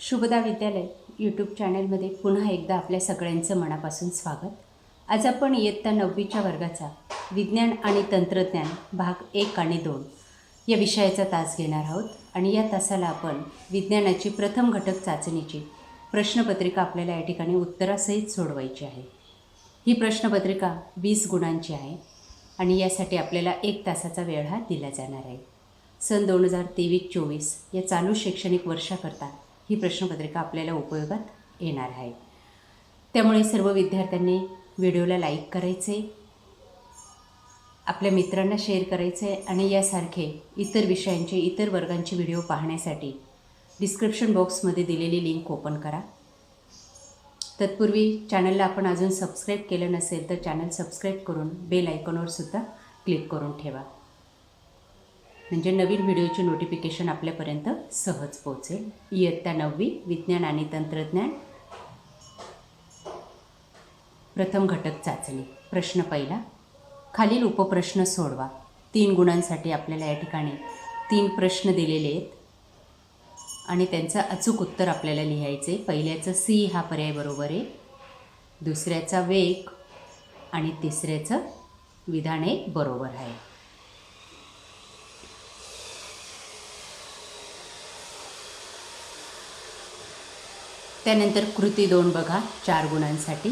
शुभदा विद्यालय यूट्यूब चॅनलमध्ये पुन्हा एकदा आपल्या सगळ्यांचं मनापासून स्वागत. आज आपण इयत्ता नववीच्या वर्गाचा विज्ञान आणि तंत्रज्ञान भाग एक आणि दोन या विषयाचा तास घेणार आहोत आणि या तासाला आपण विज्ञानाची प्रथम घटक चाचणीची प्रश्नपत्रिका आपल्याला या ठिकाणी उत्तरासहित सोडवायची आहे. ही प्रश्नपत्रिका वीस गुणांची आहे आणि यासाठी आपल्याला एक तासाचा वेळ हा दिला जाणार आहे. सन दोन हजार तेवीस चोवीस या चालू शैक्षणिक वर्षाकरता ही प्रश्नपत्रिका आपल्याला उपयोगात येणार आहे. त्यामुळे सर्व विद्यार्थ्यांनी व्हिडिओला लाईक करायचे आपल्या मित्रांना शेअर करायचे आणि यासारखे इतर विषयांचे इतर वर्गांचे व्हिडिओ पाहण्यासाठी डिस्क्रिप्शन बॉक्समध्ये दिलेली लिंक ओपन करा. तत्पूर्वी चॅनलला आपण अजून सबस्क्राईब केलं नसेल तर चॅनल सबस्क्राईब करून बेल आयकॉनवर सुद्धा क्लिक करून ठेवा. म्हणजे नवीन व्हिडिओची नोटिफिकेशन आपल्यापर्यंत सहज पोहोचेल. इयत्ता नववी विज्ञान आणि तंत्रज्ञान. प्रथम घटक चाचणी. प्रश्न पहिला खालील उपप्रश्न सोडवा. तीन गुणांसाठी आपल्याला या ठिकाणी तीन प्रश्न दिलेले आहेत. आणि त्यांचं अचूक उत्तर आपल्याला लिहायचे पहिल्याचं सी हा पर्याय बरोबर आहे. दुसऱ्याचा वेग आणि तिसऱ्याचं विधान हे बरोबर आहे. त्यानंतर कृती दोन बघा चार गुणांसाठी.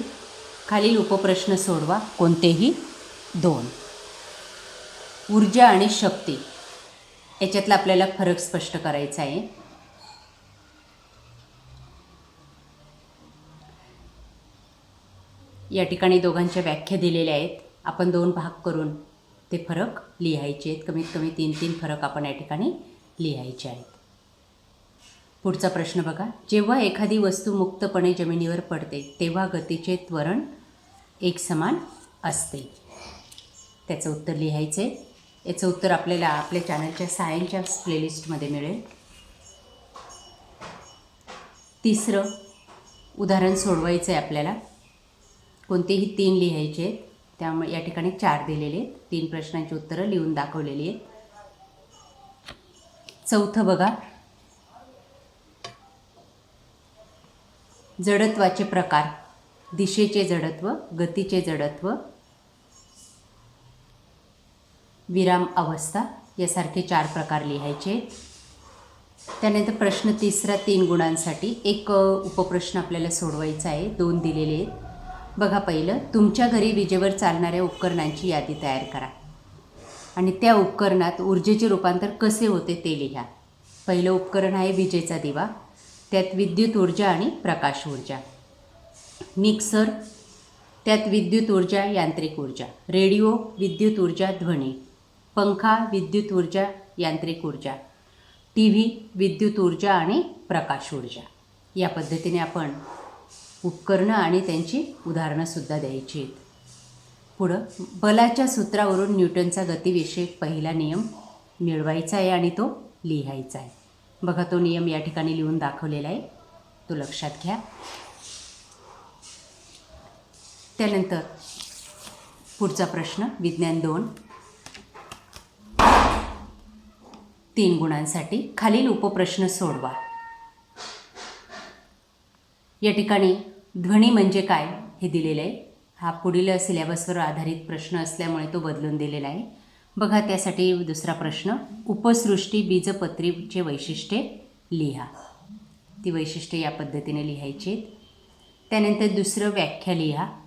खालील उपप्रश्न सोडवा कोणतेही दोन. ऊर्जा आणि शक्ती. याच्यातला आपल्याला फरक स्पष्ट करायचा आहे. या ठिकाणी दोघांच्या व्याख्या दिलेल्या आहेत. आपण दोन भाग करून ते फरक लिहायचे आहेत. कमीत कमी तीन तीन फरक आपण या ठिकाणी लिहायचे आहेत. पुढचा प्रश्न बघा. जेव्हा एखादी वस्तू मुक्तपणे जमिनीवर पडते तेव्हा गतीचे त्वरण एक समान असते. त्याचं उत्तर लिहायचं आहे याचं उत्तर आपल्याला आपल्या चॅनलच्या सायनच्या प्लेलिस्टमध्ये मिळेल. तिसरं उदाहरण सोडवायचं आहे आपल्याला. कोणतेही तीन लिहायचे आहेत. त्यामुळे या ठिकाणी चार दिलेले आहेत. तीन प्रश्नांची उत्तरं लिहून दाखवलेली आहेत. चौथं बघा. जडत्वाचे प्रकार. दिशेचे जडत्व गतीचे जडत्व विराम अवस्था यासारखे चार प्रकार लिहायचे. त्यानंतर प्रश्न तिसरा तीन गुणांसाठी एक उपप्रश्न आपल्याला सोडवायचा आहे. दोन दिलेले आहेत. बघा पहिलं तुमच्या घरी विजेवर चालणाऱ्या उपकरणांची यादी तयार करा. आणि त्या उपकरणात ऊर्जेचे रूपांतर कसे होते ते लिहा. पहिलं उपकरण आहे विजेचा दिवा. त्यात विद्युत ऊर्जा आणि प्रकाश ऊर्जा. मिक्सर त्यात विद्युत ऊर्जा यांत्रिक ऊर्जा. रेडिओ विद्युत ऊर्जा ध्वनी. पंखा विद्युत ऊर्जा यांत्रिक ऊर्जा. टी व्ही विद्युत ऊर्जा आणि प्रकाश ऊर्जा. या पद्धतीने आपण उपकरणं आणि त्यांची उदाहरणंसुद्धा द्यायची आहेत. पुढं बलाच्या सूत्रावरून न्यूटनचा गतिविषयक पहिला नियम मिळवायचा आहे आणि तो लिहायचा आहे. बघा तो नियम या ठिकाणी लिहून दाखवलेला आहे. तो लक्षात घ्या. त्यानंतर पुढचा प्रश्न विज्ञान दोन. तीन गुणांसाठी खालील उपप्रश्न सोडवा. या ठिकाणी ध्वनी म्हणजे काय हे दिलेलं आहे. हा पुढील सिलेबसवर आधारित प्रश्न असल्यामुळे तो बदलून दिलेला आहे. बघा त्यासाठी दुसरा प्रश्न. उपसृष्टी बीजपत्रीचे वैशिष्ट्ये लिहा. ती वैशिष्ट्ये या पद्धतीने लिहायची आहेत. त्यानंतर दुसरं व्याख्या लिहा.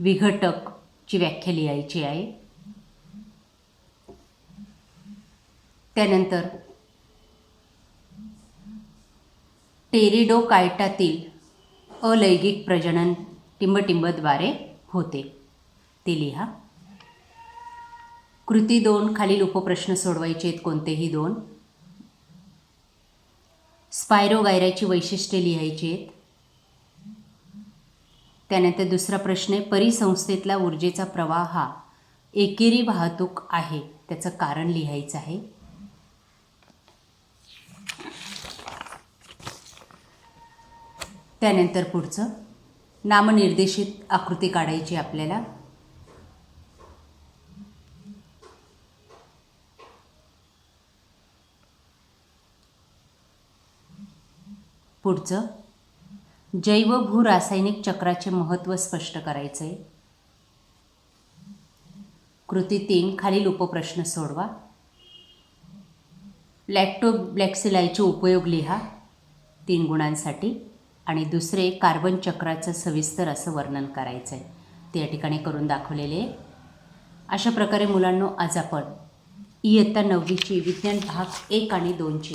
विघटकची व्याख्या लिहायची आहे. त्यानंतर टेरिडोकायटातील अलैंगिक प्रजनन टिंबटिंबद्वारे होते. ते लिहा. कृती दोन खालील उपप्रश्न सोडवायचे आहेत कोणतेही दोन. स्पायरो गायराची वैशिष्ट्ये लिहायची आहेत त्यानंतर दुसरा प्रश्न आहे परिसंस्थेतला ऊर्जेचा प्रवाह हा एकेरी वाहतूक आहे त्याचं कारण लिहायचं आहे. त्यानंतर पुढचं नामनिर्देशित आकृती काढायची आपल्याला. पुढचं जैव भू रासायनिक चक्राचे महत्त्व स्पष्ट करायचं आहे कृती तीन खालील उपप्रश्न सोडवा. लॅक्टोब्लॅक्सिलायचे उपयोग लिहा तीन गुणांसाठी. आणि दुसरे कार्बन चक्राचं सविस्तर असं वर्णन करायचं आहे ते या ठिकाणी करून दाखवलेले आहे. अशा प्रकारे मुलांनो आज आपण इयत्ता नववीची विज्ञान भाग एक आणि दोनची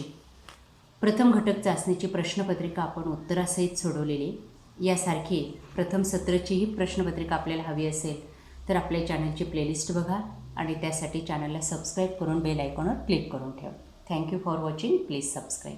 प्रथम घटक चाचणीची प्रश्नपत्रिका आपण उत्तरासहित सोडवलेली. यासारखी प्रथम सत्राचीही प्रश्नपत्रिका आपल्याला हवी असेल तर आपल्या चॅनलची प्लेलिस्ट बघा आणि त्यासाठी चॅनलला सबस्क्राईब करून बेल आयकॉनवर क्लिक करून ठेवा. Thank you for watching. Please subscribe.